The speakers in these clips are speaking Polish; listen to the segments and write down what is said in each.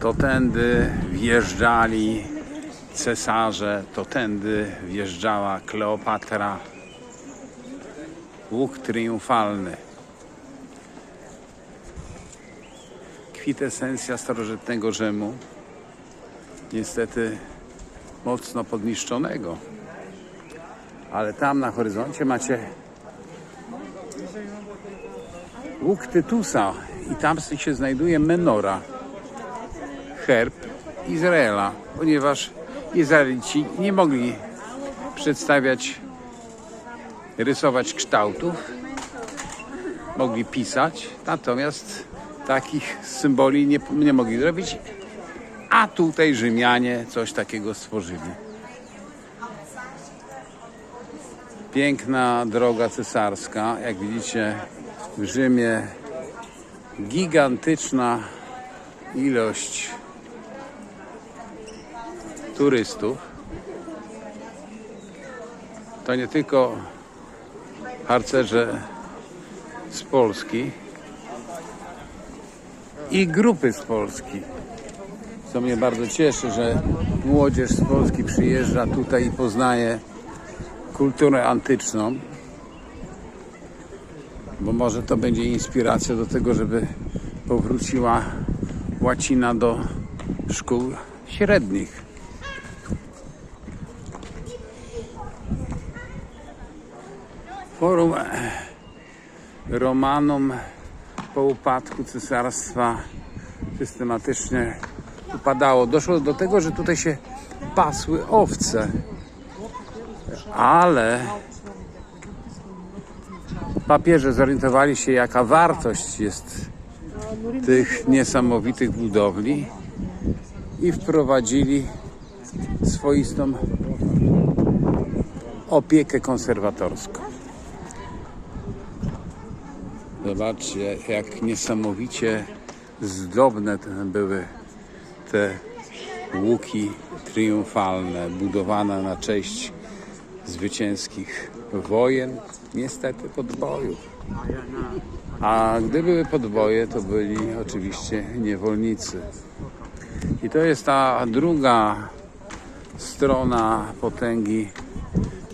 To tędy wjeżdżali cesarze, to tędy wjeżdżała Kleopatra. Łuk triumfalny. Kwitesencja starożytnego Rzymu. Niestety mocno podniszczonego. Ale tam na horyzoncie macie łuk Tytusa i tam się znajduje menora, herb Izraela, ponieważ Izraelici nie mogli przedstawiać, rysować kształtów, mogli pisać, natomiast takich symboli nie, nie mogli zrobić, a tutaj Rzymianie coś takiego stworzyli. Piękna droga cesarska, jak widzicie w Rzymie gigantyczna ilość turystów. To nie tylko harcerze z Polski i grupy z Polski. Co mnie bardzo cieszy, że młodzież z Polski przyjeżdża tutaj i poznaje kulturę antyczną, bo może to będzie inspiracja do tego, żeby powróciła łacina do szkół średnich. Forum Romanum po upadku cesarstwa systematycznie upadało. Doszło do tego, że tutaj się pasły owce ale papieże zorientowali się, jaka wartość jest tych niesamowitych budowli i wprowadzili swoistą opiekę konserwatorską. Zobaczcie, jak niesamowicie zdobne były te łuki triumfalne, budowane na cześć zwycięskich wojen, niestety podbojów. A gdy były podboje, to byli oczywiście niewolnicy. I to jest ta druga strona potęgi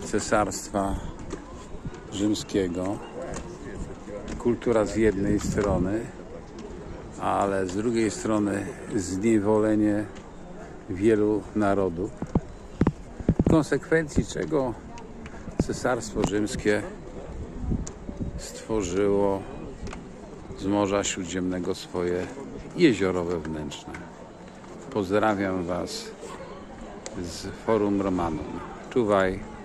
Cesarstwa Rzymskiego. Kultura z jednej strony, ale z drugiej strony zniewolenie wielu narodów w konsekwencji czego Cesarstwo Rzymskie stworzyło z Morza Śródziemnego swoje jeziorowe wnętrzne. Pozdrawiam Was z Forum Romanum. Czuwaj.